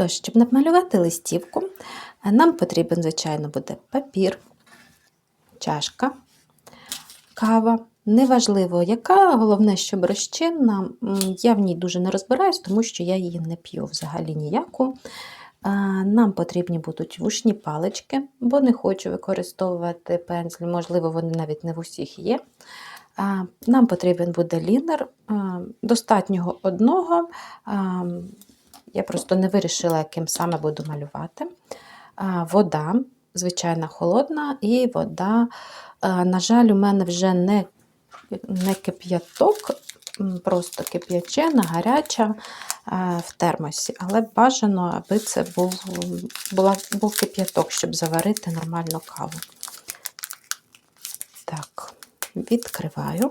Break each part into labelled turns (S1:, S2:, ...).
S1: Тож, щоб намалювати листівку, нам потрібен, звичайно, буде папір, чашка, кава. Неважливо, яка, головне, щоб розчинна. Я в ній дуже не розбираюсь, тому що я її не п'ю взагалі ніяку. Нам потрібні будуть вушні палички, бо не хочу використовувати пензлі, можливо, вони навіть не в усіх є. Нам потрібен буде лінер, достатнього одного. Я просто не вирішила, яким саме буду малювати. Вода, звичайна холодна, і вода, на жаль, у мене вже не, не кип'яток, просто кип'ячена, гаряча в термосі. Але бажано, аби це був, була, був кип'яток, щоб заварити нормальну каву. Так, відкриваю.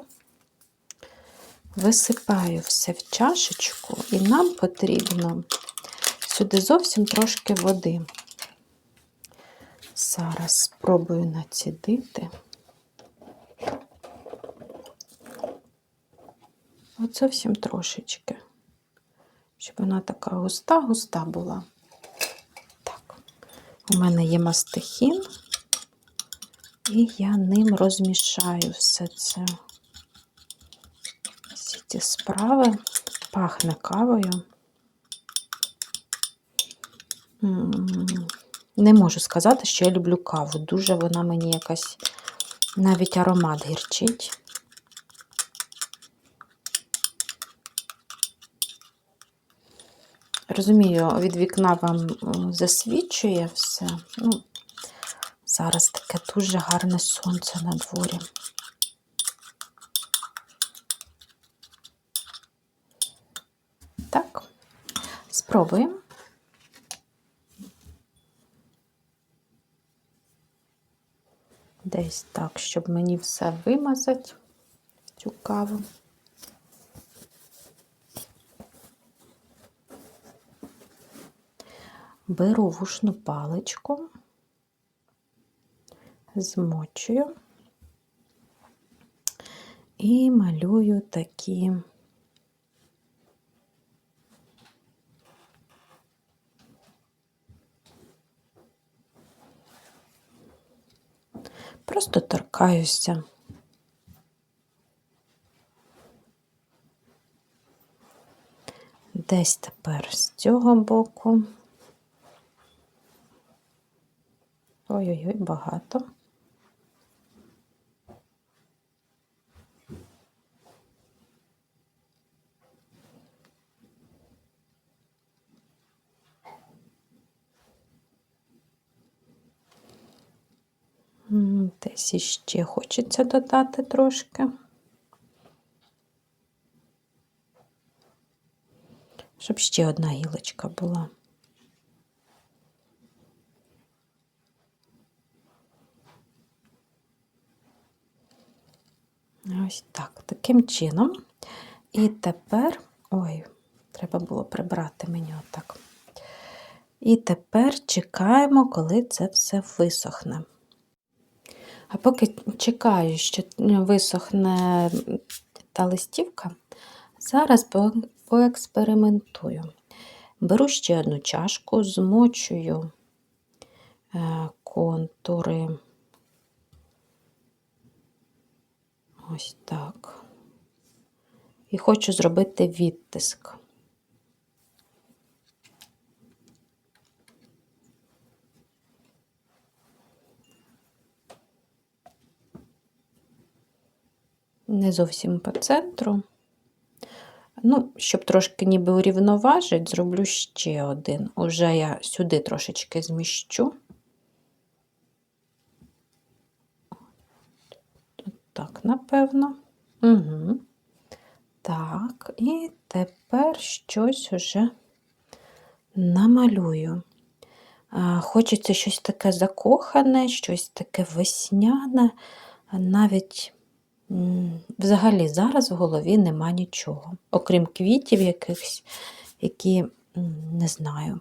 S1: Висипаю все в чашечку, і нам потрібно сюди зовсім трошки води. Зараз спробую націдити. От зовсім трошечки, щоб вона така густа-густа була. Так, у мене є мастихін, і я ним розмішаю все це ці справи. Пахне кавою. Не можу сказати, що я люблю каву. Дуже вона мені якась навіть аромат гірчить. Розумію, від вікна вам засвічує все. Ну, зараз таке дуже гарне сонце на дворі. Так, спробуємо. Десь так, щоб мені все вимазати, цю каву. Беру вушну паличку, змочую і малюю такі Просто торкаюся. Десь тепер з цього боку. Ой-ой-ой, багато. Десь іще хочеться додати трошки. Щоб ще одна гілочка була. Ось так, таким чином. І тепер, ой, треба було прибрати мені отак. І тепер чекаємо, коли це все висохне. А поки чекаю, що висохне та листівка, зараз поекспериментую. Беру ще одну чашку, змочую е, контури. Ось так. І хочу зробити відтиск. Не зовсім по центру. Ну, щоб трошки ніби урівноважити, зроблю ще один. Уже я сюди трошечки зміщу. Так, напевно. Угу. Так, і тепер щось уже намалюю. Хочеться щось таке закохане, щось таке весняне, навіть взагалі зараз в голові нема нічого, окрім квітів якихось, які не знаю.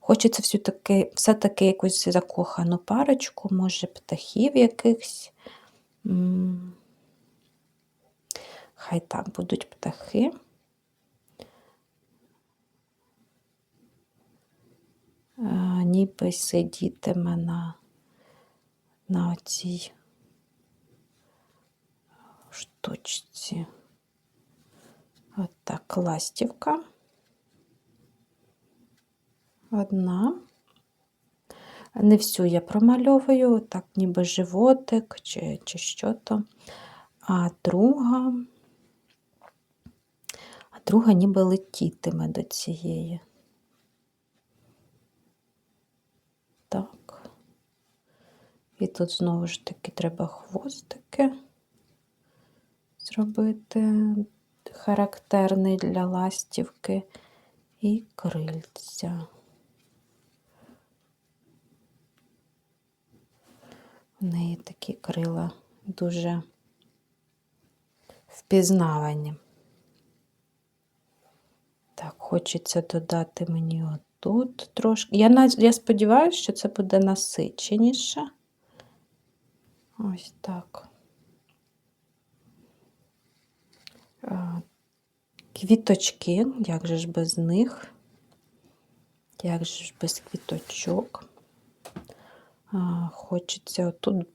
S1: Хочеться все-таки все-таки якусь закохану парочку, може, птахів якихось. Хай так будуть птахи. ніби сидітиме на, на оцій штучці. От так, ластівка. Одна. Не всю я промальовую, так ніби животик чи, чи що то. А друга, а друга ніби летітиме до цієї. Так. І тут знову ж таки треба хвостики зробити характерний для ластівки і крильця. В неї такі крила дуже впізнавані. Так, хочеться додати мені отут трошки. Я, я сподіваюся, що це буде насиченіше. Ось так. А, Квіточки, як же ж без них? Як же ж без квіточок? Хочеться тут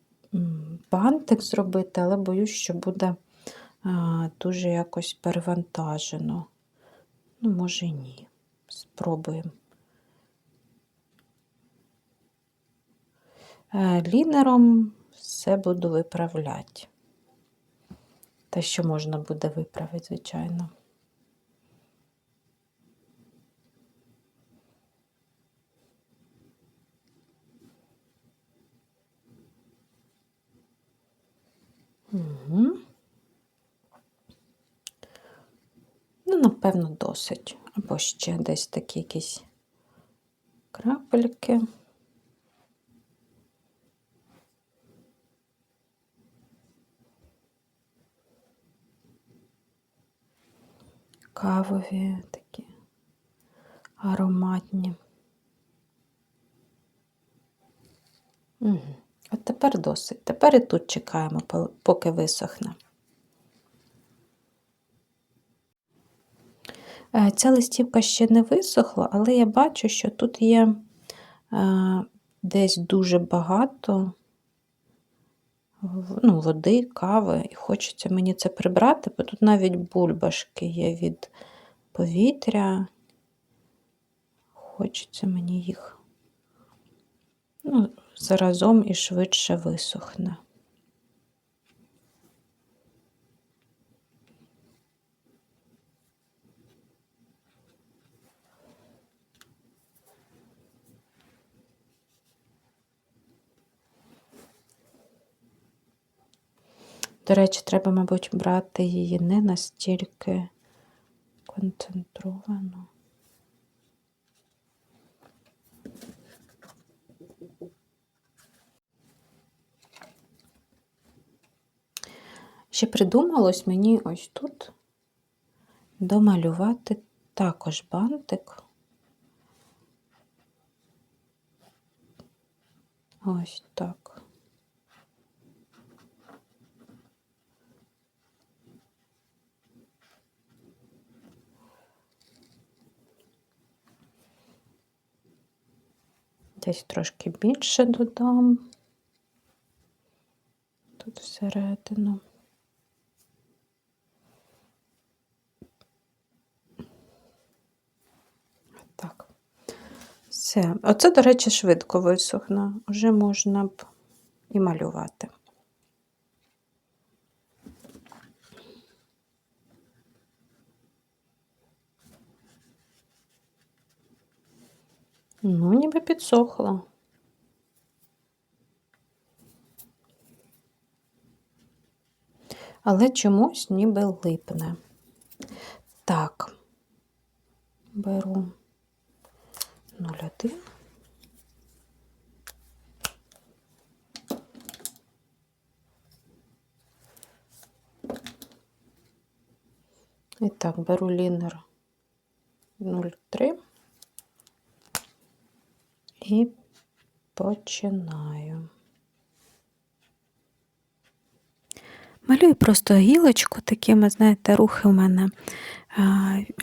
S1: бантик зробити, але боюсь, що буде дуже якось перевантажено. Ну, може, ні. Спробуємо. Е, Лінером все буду виправляти. Те, що можна буде виправити, звичайно. Угу. Ну, напевно, досить. Або ще десь такі якісь крапельки. Кавові такі ароматні. Угу. От тепер досить. Тепер і тут чекаємо, поки висохне. Е, Ця листівка ще не висохла, але я бачу, що тут є е, десь дуже багато ну, води, кави, і хочеться мені це прибрати, бо тут навіть бульбашки є від повітря. Хочеться мені їх ну, заразом і швидше висохне. До речі, треба, мабуть, брати її не настільки концентровано. Ще придумалось мені ось тут домалювати також бантик. Ось так. Десь трошки більше додам. Тут всередину. Так. Все. Оце, до речі, швидко висохне. Вже можна б і малювати. Ну, ніби підсохло. Але чомусь ніби липне. Так, беру 0,1. І так, беру лінер 0,3 і починаю. Малюю просто гілочку такими, знаєте, рухи у мене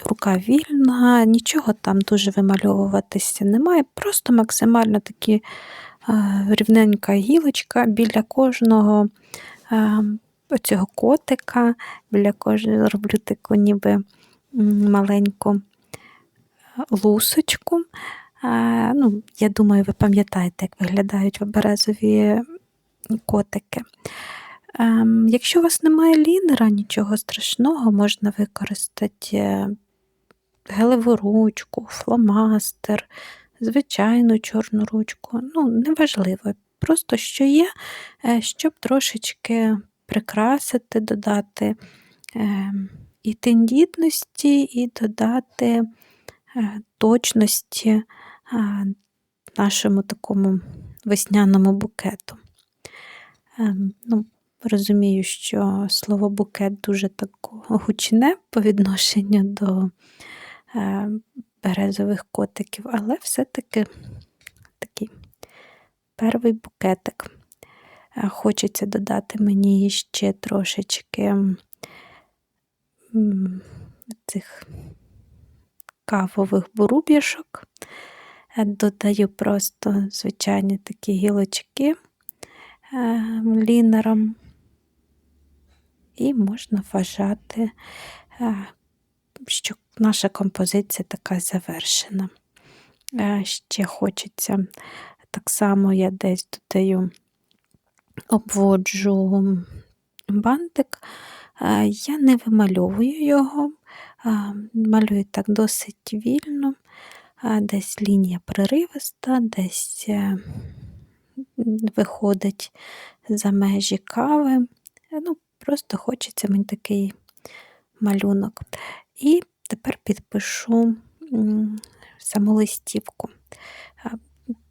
S1: рука вільна, нічого там дуже вимальовуватися немає. Просто максимально такі рівненька гілочка біля кожного оцього котика, біля кожного роблю таку ніби маленьку лусочку. Ну, я думаю, ви пам'ятаєте, як виглядають березові котики. Ем, Якщо у вас немає лінера, нічого страшного, можна використати е, гелеву ручку, фломастер, звичайну чорну ручку. Ну, неважливо, просто що є, е, щоб трошечки прикрасити, додати ем, і тендітності, і додати е, точності нашому такому весняному букету. Ем, Ну, розумію, що слово букет дуже так гучне по відношенню до е, березових котиків, але все-таки такий перший букетик. Е, Хочеться додати мені ще трошечки цих кавових буруб'яшок. Е, Додаю просто звичайні такі гілочки е, лінером. І можна вважати, е, що наша композиція така завершена. Ще хочеться, так само я десь додаю, обводжу бантик, я не вимальовую його, малюю так досить вільно, десь лінія проривиста, десь е, виходить за межі кави. Е, Ну, Просто хочеться мені такий малюнок. І тепер підпишу саму листівку.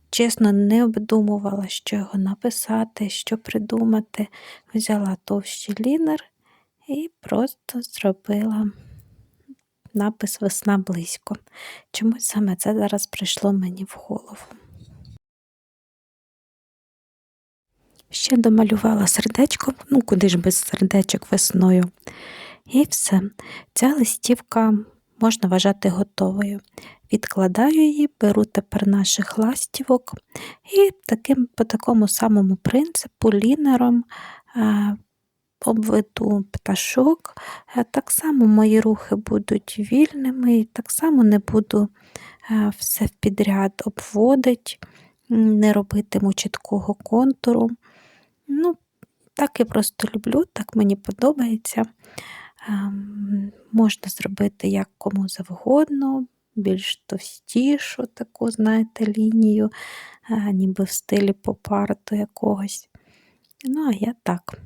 S1: Чесно, не обдумувала, що його написати, що придумати. Взяла товщий лінер і просто зробила напис Весна близько. Чомусь саме це зараз прийшло мені в голову. Ще домалювала сердечко, ну куди ж без сердечок весною. І все. Ця листівка можна вважати готовою. Відкладаю її, беру тепер наших ластівок і таким, по такому самому принципу лінером е, обведу пташок. Е, Так само мої рухи будуть вільними, і так само не буду е, все підряд обводити, не робитиму чіткого контуру. Ну, так я просто люблю, так мені подобається. Ем, Можна зробити як кому завгодно, більш товстішу таку, знаєте, лінію, е, ніби в стилі поп-арту якогось. Ну, а я так,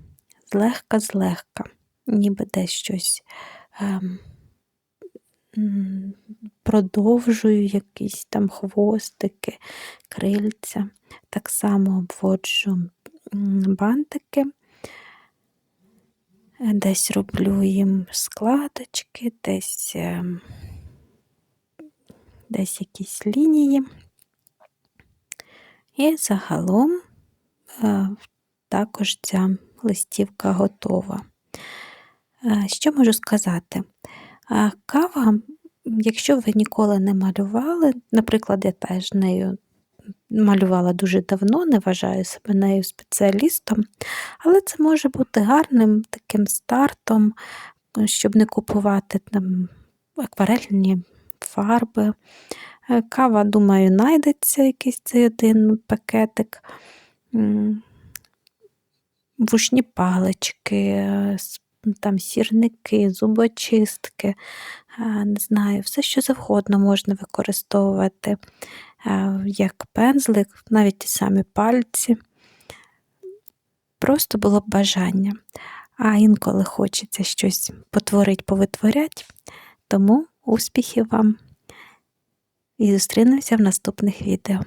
S1: злегка-злегка, ніби десь щось ем, продовжую якісь там хвостики, крильця. Так само обводжу бантики. Десь роблю їм складочки, десь, ем, десь якісь лінії. І загалом е, також ця листівка готова. Е, Що можу сказати? Е, Кава, якщо ви ніколи не малювали, наприклад, я теж нею малювала дуже давно, не вважаю себе нею спеціалістом, але це може бути гарним таким стартом, щоб не купувати там акварельні фарби. Е, Кава, думаю, знайдеться якийсь цей один пакетик. Вушні палички, е, там сірники, зубочистки, е, не знаю, все, що завгодно можна використовувати е, як пензлик, навіть ті самі пальці. Просто було б бажання. А інколи хочеться щось потворить, повитворять. Тому успіхів вам! І зустрінемося в наступних відео.